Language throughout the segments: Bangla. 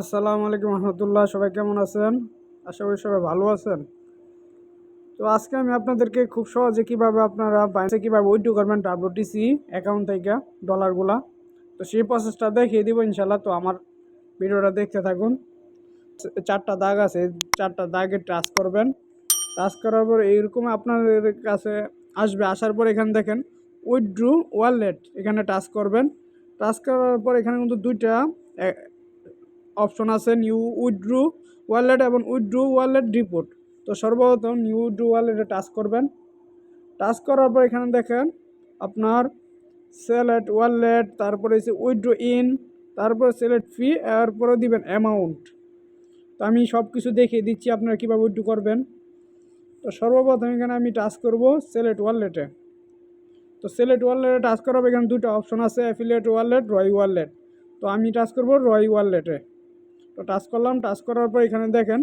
আসসালামু আলাইকুম রহমতুল্লাহ, সবাই কেমন আছেন? আশা করি সবাই ভালো আছেন। তো আজকে আমি আপনাদেরকে খুব সহজে কীভাবে আপনারা বাইরে কীভাবে উইথড্র করবেন ডাব্লিউটিসি অ্যাকাউন্ট থেকে ডলারগুলা তো সেই প্রসেসটা দেখিয়ে দিব ইনশাল্লাহ তো আমার ভিডিওটা দেখতে থাকুন। চারটা দাগ আছে চারটা দাগে টাচ করবেন। টাচ করার পর এইরকম আপনাদের কাছে আসবে, আসার পর এখানে দেখেন উইথড্রু ওয়ালেট এখানে টাচ করবেন। টাচ করার পর এখানে কিন্তু দুইটা অপশন আছে নিউ উইথড্রু ওয়ালেট এবং উইথড্রু ওয়ালেট রিপোর্ট। তো সর্বপ্রথম নিউ উইথড্রু ওয়ালেটে টাচ করবেন। টাচ করার পর এখানে দেখেন আপনার সেলেট ওয়ালেট তারপরে হচ্ছে উইথড্রু ইন তারপরে সিলেক্ট ফি এরপরে দিবেন অ্যামাউন্ট তো আমি সব কিছু দেখিয়ে দিচ্ছি আপনারা কীভাবে উইথড্রু করবেন। তো সর্বপ্রথম এখানে আমি টাচ করব সিলেক্ট ওয়ালেটে তো সিলেক্ট ওয়ালেটে টাচ করার এখানে দুটো অপশন আছে অ্যাফিলিয়েট ওয়ালেট রয় ওয়ালেট তো আমি টাচ করব রয় ওয়ালেটে তো টাচ করলাম। টাচ করার পর এখানে দেখেন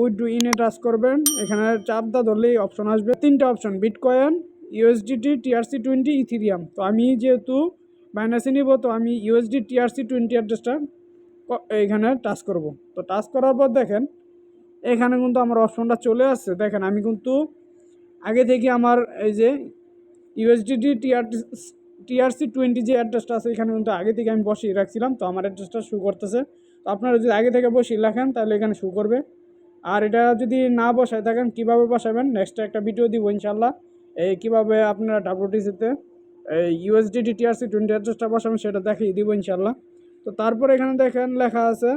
উইথড্রু ইনে টাচ করবেন। এখানে চাপটা ধরলেই অপশন আসবে। তিনটা option bitcoin USDT TRC twenty Ethereum তো আমি যেহেতু বাইনাসে নিব, তো আমি ইউএসডি টিআরসি টোয়েন্টি অ্যাড্রেসটা এখানে টাচ করব। তো টাচ করার পর দেখেন, এখানে কিন্তু আমার অপশনটা চলে আসছে। দেখেন, আমি কিন্তু আগে থেকে আমার এই যে ইউএসডিটি টিআরটি টিআরসি টোয়েন্টি যে অ্যাড্রেসটা আছে, এখানে কিন্তু আগে থেকে আমি বসিয়ে রাখছিলাম। তো আমার অ্যাড্রেসটা শু করতেছে। তো আপনারা যদি আগে থেকে বসিয়ে রাখেন তাহলে এখানে শু করবে। আর এটা যদি না বসায় থাকেন, কীভাবে বসাবেন? নেক্সট একটা ভিডিও দিব ইনশাল্লাহ এই কীভাবে আপনারা ডাব্লিউটিসিতে এই ইউএসডিটি টিআরসি টোয়েন্টি অ্যাড্রেসটা বসাবেন, সেটা দেখিয়ে দিব ইনশাল্লাহ তো তারপর এখানে দেখেন লেখা আছে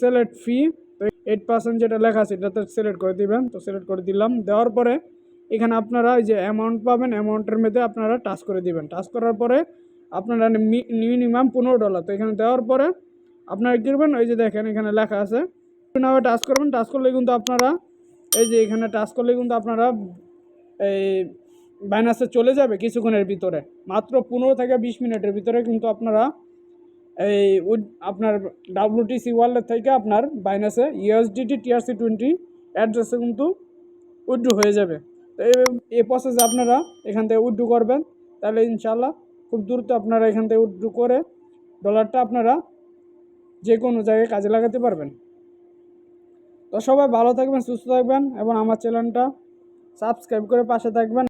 সিলেক্ট ফি তো এইট পার্সেন্ট যেটা লেখা আছে, এটাতে সিলেক্ট করে দিবেন। তো সিলেক্ট করে দিলাম। দেওয়ার পরে এখানে আপনারা এই যে অ্যামাউন্ট পাবেন অ্যামাউন্টের মধ্যে আপনারা টাচ করে দিবেন। টাচ করার পরে আপনারা মিনিমাম পনেরো ডলার তো এখানে দেওয়ার পরে আপনারা করবেন? ওই যে দেখেন, এখানে লেখা আছে। নামে টাচ করবেন। টাচ করলে কিন্তু আপনারা, এই যে এখানে টাচ করলে কিন্তু আপনারা, এই বাইনাসে চলে যাবে কিছুক্ষণের ভিতরে। মাত্র পনেরো থেকে বিশ মিনিটের ভিতরে কিন্তু আপনারা, এই আপনার ডাব্লিউটিসি ওয়ালেট থেকে আপনার বাইনাসে ইউএসডিটি টিআরসি টোয়েন্টি অ্যাড্রেসে কিন্তু উইড্রু হয়ে যাবে। তো এই এই প্রসেসে আপনারা এখান থেকে উইড্রু করবেন। তাহলে ইনশাল্লাহ খুব দ্রুত আপনারা এখান থেকে উইড্রু করে ডলারটা আপনারা যে কোনো জায়গায় কাজে লাগাতে পারবেন। তো সবাই ভালো থাকবেন, সুস্থ থাকবেন এবং আমার চ্যানেলটা সাবস্ক্রাইব করে পাশে থাকবেন।